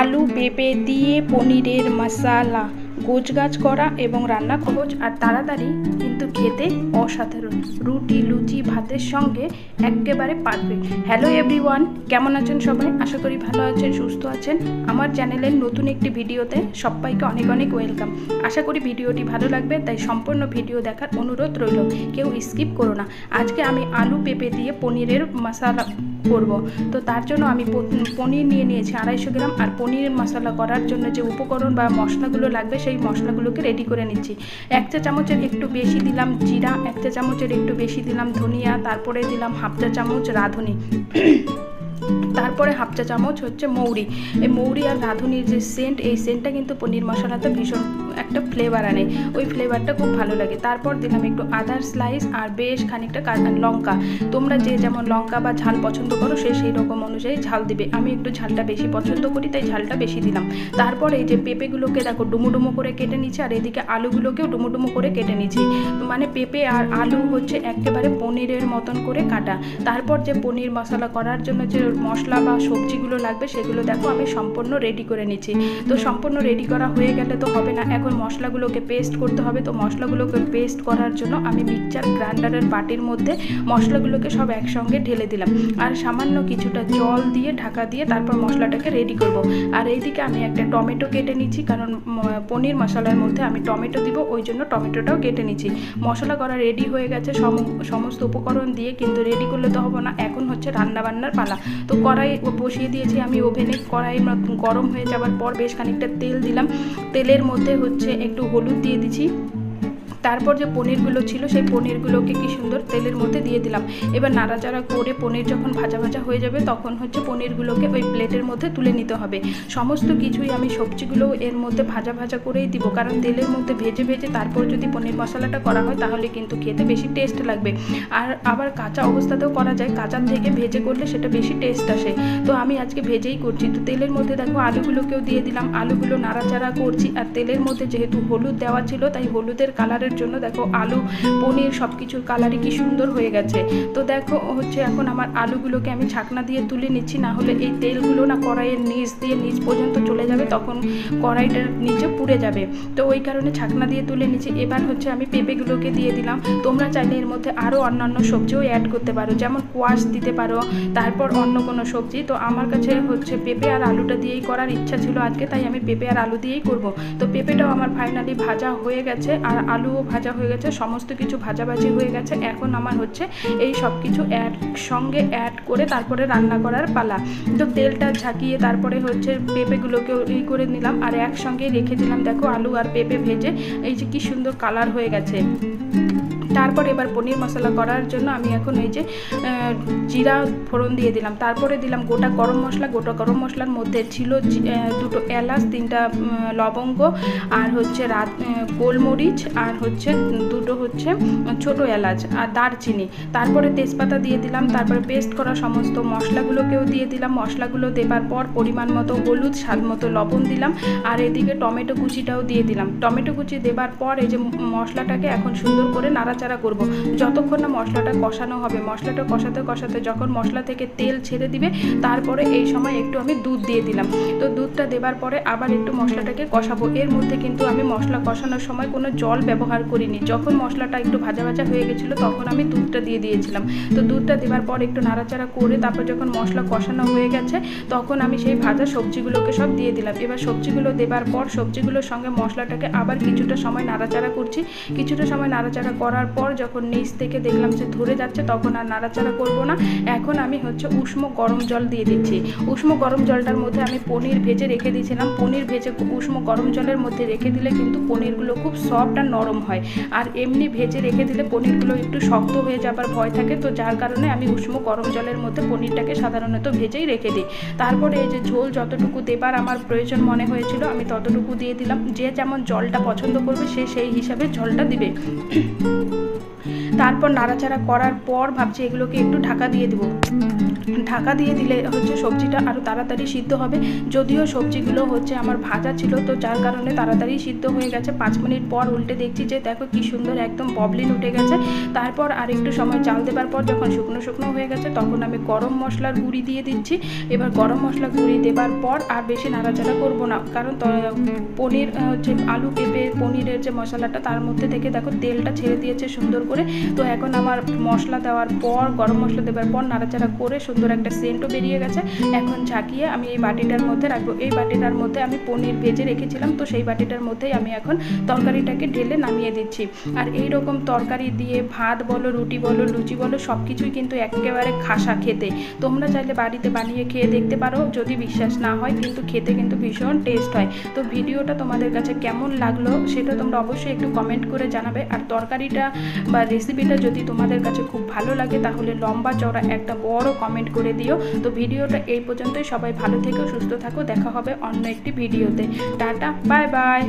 আলু পেঁপে দিয়ে পনিরের মশালা, গোছগাছ করা এবং রান্না সহজ আর তাড়াতাড়ি কিন্তু খেতে অসাধারণ। রুটি, লুচি, ভাতের সঙ্গে একেবারে পারফেক্ট হ্যালো এভরিওয়ান কেমন আছেন সবাই? আশা করি ভালো আছেন, সুস্থ আছেন। আমার চ্যানেলের নতুন একটি ভিডিওতে সবাইকে অনেক অনেক ওয়েলকাম আশা করি ভিডিওটি ভালো লাগবে, তাই সম্পূর্ণ ভিডিও দেখার অনুরোধ রইল। কেউ স্কিপ করো না। আজকে আমি আলু পেঁপে দিয়ে পনিরের মশালা করব। তো তার জন্য আমি পনির নিয়ে নিয়েছি, আড়াইশো গ্রাম। আর পনির মশলা করার জন্য যে উপকরণ বা মশলাগুলো লাগবে, সেই মশলাগুলোকে রেডি করে নিচ্ছি। এক চা চামচের একটু বেশি দিলাম জিরা, এক চা চামচের একটু বেশি দিলাম ধনিয়া, তারপরে দিলাম হাফ চা চামচ রাঁধুনি। তারপরে হাফ চা চামচ হচ্ছে মৌরি। এই মৌরি আর রাঁধুনির যে সেন্ট এই সেন্টটা কিন্তু পনির মশলাতে ভীষণ একটা ফ্লেভার আনে। ওই ফ্লেভারটা খুব ভালো লাগে। তারপর দিলাম একটু আদার স্লাইস আর বেশ খানিকটা লঙ্কা। তোমরা যে যেমন লঙ্কা বা ঝাল পছন্দ করো, সে সেই রকম অনুযায়ী ঝাল দিবে। আমি একটু ঝালটা বেশি পছন্দ করি, তাই ঝালটা বেশি দিলাম। তারপর এই যে পেঁপেগুলোকে দেখো ডুমো ডুমো করে কেটে নিচ্ছি, আর এদিকে আলুগুলোকেও ডুমো ডুমো করে কেটে নিচ্ছি। মানে পেঁপে আর আলু হচ্ছে একেবারে পনিরের মতন করে কাটা। তারপর যে পনির মশলা করার জন্য যে মশলা বা সবজিগুলো লাগবে, সেগুলো দেখো আমি সম্পূর্ণ রেডি করে নিচ্ছি। তো সম্পূর্ণ রেডি করা হয়ে গেলে তো হবে না, এখন মশলাগুলোকে পেস্ট করতে হবে। তো মশলাগুলোকে পেস্ট করার জন্য আমি মিক্সচার গ্রাইন্ডারের বাটির মধ্যে মশলাগুলোকে সব একসঙ্গে ঢেলে দিলাম। আর সামান্য কিছুটা জল দিয়ে, ঢাকা দিয়ে তারপর মশলাটাকে রেডি করব। আর এইদিকে আমি একটা টমেটো কেটে নিচ্ছি, কারণ পনির মশলার মধ্যে আমি টমেটো দিব, ওই জন্য টমেটোটাও কেটে নিচ্ছি। মশলা করা রেডি হয়ে গেছে, সম- সমস্ত উপকরণ দিয়ে, কিন্তু রেডি করলে তো হবে না, এখন হচ্ছে রান্নাবান্নার পালা। তো কড়াই বসিয়ে দিয়েছি আমি ওভেনে। কড়াই গরম হয়ে যাওয়ার পর বেশ খানিকটা তেল দিলাম। তেলের মধ্যে হচ্ছে একটু হলুদ দিয়ে দিচ্ছি। তারপর যে পনিরগুলো ছিল, সেই পনিরগুলোকে কি সুন্দর তেলের মধ্যে দিয়ে দিলাম। এবার নাড়াচাড়া করে পনির যখন ভাজা ভাজা হয়ে যাবে, তখন হচ্ছে পনিরগুলোকে ওই প্লেটের মধ্যে তুলে নিতে হবে। সমস্ত কিছুই আমি সবজিগুলো এর মধ্যে ভাজা ভাজা করেই দিব, কারণ তেলের মধ্যে ভেজে ভেজে তারপর যদি পনির মশলাটা করা হয়, তাহলে কিন্তু খেতে বেশি টেস্ট লাগবে। আর আবার কাঁচা অবস্থাতেও করা যায় কাঁচার থেকে ভেজে করলে সেটা বেশি টেস্ট আসে। তো আমি আজকে ভেজেই করছি। তো তেলের মধ্যে দেখো আলুগুলোকেও দিয়ে দিলাম। আলুগুলো নাড়াচাড়া করছি। আর তেলের মধ্যে যেহেতু হলুদ দেওয়া ছিল, তাই হলুদের কালারের জন্য দেখো আলু, পনির সব কিছুর কালারই কি সুন্দর হয়ে গেছে। তো দেখো, হচ্ছে এখন আমার আলুগুলোকে আমি ছাকনা দিয়ে তুলে নিচ্ছি, না হলে এই তেলগুলো না কড়াইয়ের নিচ দিয়ে নিচ পর্যন্ত চলে যাবে, তখন কড়াইটার নিচে পুড়ে যাবে। তো ওই কারণে ছাকনা দিয়ে তুলে নিচ্ছি। এবার হচ্ছে আমি পেঁপেগুলোকে দিয়ে দিলাম। তোমরা চাইলে এর মধ্যে আরও অন্যান্য সবজিও অ্যাড করতে পারো, যেমন কোয়াশ দিতে পারো, তারপর অন্য কোনো সবজি। তো আমার কাছে হচ্ছে পেঁপে আর আলুটা দিয়েই করার ইচ্ছা ছিল আজকে, তাই আমি পেঁপে আর আলু দিয়েই করব। তো পেঁপেটাও আমার ফাইনালি ভাজা হয়ে গেছে, আর আলুও ভাজা হয়ে গেছে, সমস্ত কিছু ভাজাভাজি হয়ে গেছে। এখন আমার হচ্ছে এই সব কিছু সঙ্গে অ্যাড করে তারপরে রান্না করার পালা। তো তেলটা ঝাঁকিয়ে তারপরে হচ্ছে পেঁপেগুলোকে ই করে নিলাম আর একসঙ্গে রেখে দিলাম। দেখো আলু আর পেঁপে ভেজে, এই যে কি সুন্দর কালার হয়ে গেছে। তারপর এবার পনির মশলা করার জন্য আমি এখন এই যে জিরা ফোড়ন দিয়ে দিলাম। তারপরে দিলাম গোটা গরম মশলা। গোটা গরম মশলার মধ্যে ছিল দুটো এলাচ, তিনটা লবঙ্গ আর হচ্ছে রাত গোলমরিচ আর হচ্ছে দুটো হচ্ছে ছোট এলাচ আর দারচিনি। তারপরে তেজপাতা দিয়ে দিলাম। তারপরে পেস্ট করা সমস্ত মশলাগুলোকেও দিয়ে দিলাম। মশলাগুলো দেবার পর পরিমাণ মতো হলুদ, স্বাদ মতো লবণ দিলাম। আর এদিকে টমেটো কুচিটাও দিয়ে দিলাম। টমেটো কুচি দেবার পর এই যে মশলাটাকে এখন সুন্দর করে নাড়াচাড়া করব। যতক্ষণ না মশলাটা কষানো হবে, মশলাটা কষাতে কষাতে যখন মশলা থেকে তেল ছেড়ে দিবে, তারপরে এই সময় একটু আমি দুধ দিয়ে দিলাম। তো দুধটা দেবার পরে আবার একটু মশলাটাকে কষাবো। এর মধ্যে কিন্তু আমি মশলা কষানোর সময় কোনো জল ব্যবহার করিনি। যখন মশলাটা একটু ভাজা ভাজা হয়ে গেছিল, তখন আমি দুধটা দিয়ে দিয়েছিলাম। তো দুধটা দেবার পর একটু নাড়াচাড়া করে তারপর যখন মশলা কষানো হয়ে গেছে, তখন আমি সেই ভাজা সবজিগুলোকে সব দিয়ে দিলাম। এবার সবজিগুলো দেবার পর সবজিগুলোর সঙ্গে মশলাটাকে আবার কিছুটা সময় নাড়াচাড়া করছি। কিছুটা সময় নাড়াচাড়া করার পর যখন নিচ থেকে দেখলাম যে ধরে যাচ্ছে, তখন আর নাড়াচাড়া করব না। এখন আমি হচ্ছে উষ্ণ গরম জল দিয়ে দিচ্ছি। উষ্ণ গরম জলটার মধ্যে আমি পনির ভেজে রেখে দিয়েছিলাম। পনির ভেজে উষ্ণ গরম জলের মধ্যে রেখে দিলে কিন্তু পনিরগুলো খুব সফট আর নরম হয়। আর এমনি ভেজে রেখে দিলে পনিরগুলো একটু শক্ত হয়ে যাবার ভয় থাকে। তো যার কারণে আমি উষ্ণ গরম জলের মধ্যে পনিরটাকে সাধারণত ভেজেই রেখে দিই। তারপরে এই যে ঝোল যতটুকু দেবার আমার প্রয়োজন মনে হয়েছিল, আমি ততটুকু দিয়ে দিলাম। যে যেমন জলটা পছন্দ করবে, সে সেই হিসাবে জলটা দিবে। Mm-hmm. তারপর নাড়াচাড়া করার পর ভাবছি এগুলোকে একটু ঢাকা দিয়ে দেবো। ঢাকা দিয়ে দিলে হচ্ছে সবজিটা আরও তাড়াতাড়ি সিদ্ধ হবে। যদিও সবজিগুলো হচ্ছে আমার ভাজা ছিল, তো যার কারণে তাড়াতাড়ি সিদ্ধ হয়ে গেছে। পাঁচ মিনিট পর উল্টে দেখছি যে দেখো কি সুন্দর একদম ববলিন উঠে গেছে। তারপর আর একটু সময় চাল দেবার পর যখন শুকনো শুকনো হয়ে গেছে, তখন আমি গরম মশলার গুঁড়ি দিয়ে দিচ্ছি। এবার গরম মশলা গুঁড়ি দেবার পর আর বেশি নাড়াচাড়া করব না। কারণ পনির হচ্ছে আলু পেঁপে পনিরের যে মশলাটা, তার মধ্যে থেকে দেখো তেলটা ছেড়ে দিয়েছে সুন্দর করে। তো এখন আমার মশলা দেওয়ার পর, গরম মশলা দেওয়ার পর নাড়াচাড়া করে সুন্দর একটা সেন্টও বেরিয়ে গেছে। এখন ঝাঁকিয়ে আমি এই বাটিটার মধ্যে রাখব। এই বাটিটার মধ্যে আমি পনির ভেজে রেখেছিলাম, তো সেই বাটিটার মধ্যেই আমি এখন তরকারিটাকে ঢেলে নামিয়ে দিচ্ছি। আর এই রকম তরকারি দিয়ে ভাত বলো, রুটি বলো, লুচি বলো সব কিছুই কিন্তু একেবারে খাসা খেতে। তোমরা চাইলে বাড়িতে বানিয়ে খেয়ে দেখতে পারো, যদি বিশ্বাস না হয় কিন্তু খেতে কিন্তু ভীষণ টেস্ট হয়। তো ভিডিওটা তোমাদের কাছে কেমন লাগল সেটা তোমরা অবশ্যই একটু কমেন্ট করে জানাবে। আর তরকারিটা বা রেসিপিটা যদি তোমাদের কাছে খুব ভালো লাগে, তাহলে লম্বা চওড়া একটা বড় কমেন্ট করে দিও। তো ভিডিওটা এই পর্যন্তই। সবাই ভালো থেকো, সুস্থ থাকো। দেখা হবে অন্য একটি ভিডিওতে। Tata bye bye